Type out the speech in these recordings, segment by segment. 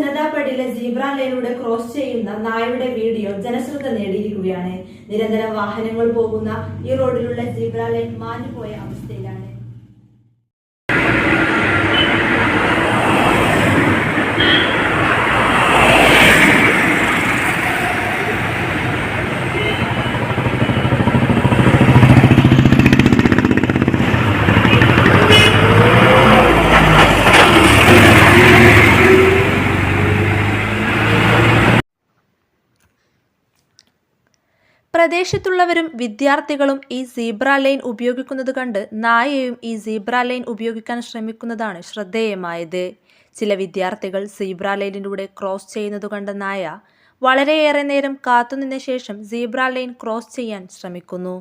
ജനതാപടിയിലെ zebra ലൈനിലൂടെ cross ചെയ്യുന്ന നായയുടെ വീഡിയോ ജനശ്രദ്ധ നേടിയിരിക്കുകയാണ്. നിരന്തരം വാഹനങ്ങൾ പോകുന്ന ഈ റോഡിലുള്ള സീബ്ര ലൈൻ മാഞ്ഞുപോയ അവസ്ഥയിലാണ്. പ്രദേശത്തുള്ളവരും വിദ്യാർത്ഥികളും ഈ സീബ്ര ലൈൻ ഉപയോഗിക്കുന്നത് കണ്ട് നായയും ഈ സീബ്ര ലൈൻ ഉപയോഗിക്കാൻ ശ്രമിക്കുന്നതാണ് ശ്രദ്ധേയമായത്. ചില വിദ്യാർത്ഥികൾ സീബ്ര ലൈനിലൂടെ ക്രോസ് ചെയ്യുന്നത് കണ്ട നായ വളരെയേറെ നേരം കാത്തുനിന്ന ശേഷം സീബ്ര ലൈൻ ക്രോസ് ചെയ്യാൻ ശ്രമിക്കുന്നു.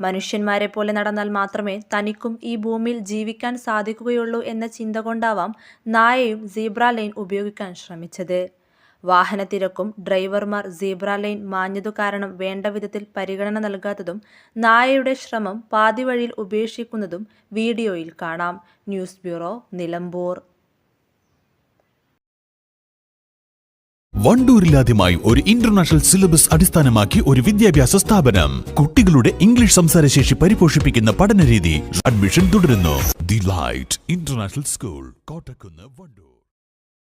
മനുഷ്യന്മാരെ പോലെ നടന്നാൽ മാത്രമേ തനിക്കും ഈ ഭൂമിയിൽ ജീവിക്കാൻ സാധിക്കുകയുള്ളൂ എന്ന ചിന്ത കൊണ്ടാവാം നായയും സീബ്ര ലൈൻ ഉപയോഗിക്കാൻ ശ്രമിച്ചത്. വാഹനത്തിരക്കും ഡ്രൈവർമാർ സീബ്ര ലൈൻ മാഞ്ഞതു കാരണം വേണ്ട വിധത്തിൽ പരിഗണന നൽകാത്തതും നായയുടെ ശ്രമം പാതിവഴിയിൽ ഉപേക്ഷിക്കുന്നതും വീഡിയോയിൽ കാണാം. News bureau Nilambur. വണ്ടൂരിലാദ്യമായി ഒരു ഇന്റർനാഷണൽ സിലബസ് അടിസ്ഥാനമാക്കി ഒരു വിദ്യാഭ്യാസ സ്ഥാപനം. കുട്ടികളുടെ ഇംഗ്ലീഷ് സംസാരശേഷി പരിപോഷിപ്പിക്കുന്ന പഠനരീതി അഡ്മിഷൻ തുടരുന്നു. The light international school Kottakkunnu Vandoor.